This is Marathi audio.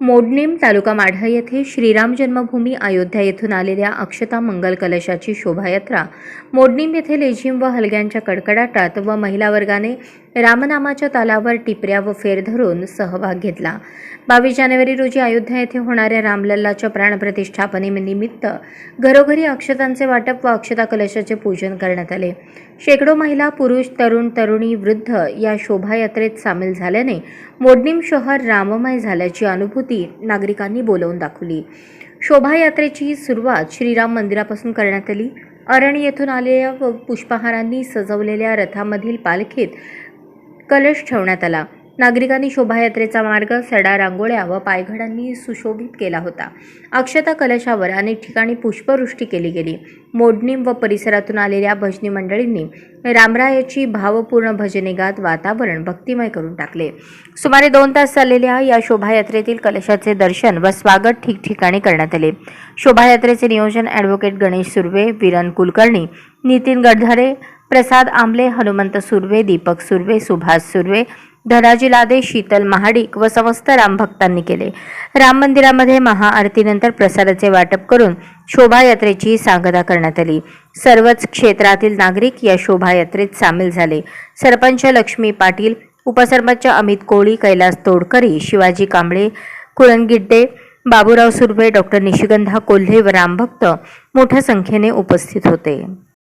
मोडनेम तालुका माढा येथे श्रीराम जन्मभूमी अयोध्या येथून आलेल्या अक्षता मंगल कलशाची शोभायात्रा. मोडनेम येथे लेझिम व हलग्यांच्या कडकडाटात व महिला वर्गाने रामनामाच्या तालावर टिपऱ्या व फेर धरून सहभाग घेतला. बावीस जानेवारी रोजी अयोध्या येथे होणाऱ्या रामलल्लाच्या प्राणप्रतिष्ठापनेनिमित्त घरोघरी अक्षतांचे वाटप व अक्षता कलशाचे पूजन करण्यात आले. शेकडो महिला पुरुष तरुण तरुणी वृद्ध या शोभायात्रेत सामील झाल्याने मोडनीम शहर राममय झाल्याची अनुभूती नागरिकांनी बोलवून दाखवली. शोभायात्रेची सुरुवात श्रीराम मंदिरापासून करण्यात आली. अरण येथून आलेल्या व पुष्पहारांनी सजवलेल्या रथामधील पालखीत कलश ठेवण्यात आला. नागरिकांनी शोभायात्रेचा मार्ग सडा रांगोळ्या व पायघडांनी सुशोभित केला होता. अक्षता कलशावर अनेक ठिकाणी पुष्पवृष्टी केली गेली. मोडणीम व परिसरातून आलेल्या भजनी मंडळींनी रामरायाची भावपूर्ण भजने गात वातावरण भक्तिमय करून टाकले. सुमारे दोन तास चाललेल्या या शोभायात्रेतील कलशाचे दर्शन व स्वागत ठिकठिकाणी करण्यात आले. शोभायात्रेचे नियोजन ॲडव्होकेट गणेश सुर्वे विरन कुलकर्णी नितीन गडधरे प्रसाद आंबले हनुमंत सुर्वे दीपक सुर्वे सुभाष सुर्वे धनाजी लादे शीतल महाडिक व समस्त रामभक्तांनी केले. राम मंदिरामध्ये महाआरतीनंतर प्रसादाचे वाटप करून शोभायात्रेची सांगता करण्यात आली. सर्वच क्षेत्रातील नागरिक या शोभायात्रेत सामील झाले. सरपंच लक्ष्मी पाटील उपसरपंच अमित कोळी कैलास तोडकरी शिवाजी कांबळे कुरणगिड्डे बाबूराव सुर्वे डॉक्टर निशिगंधा कोल्हे व रामभक्त मोठ्या संख्येने उपस्थित होते.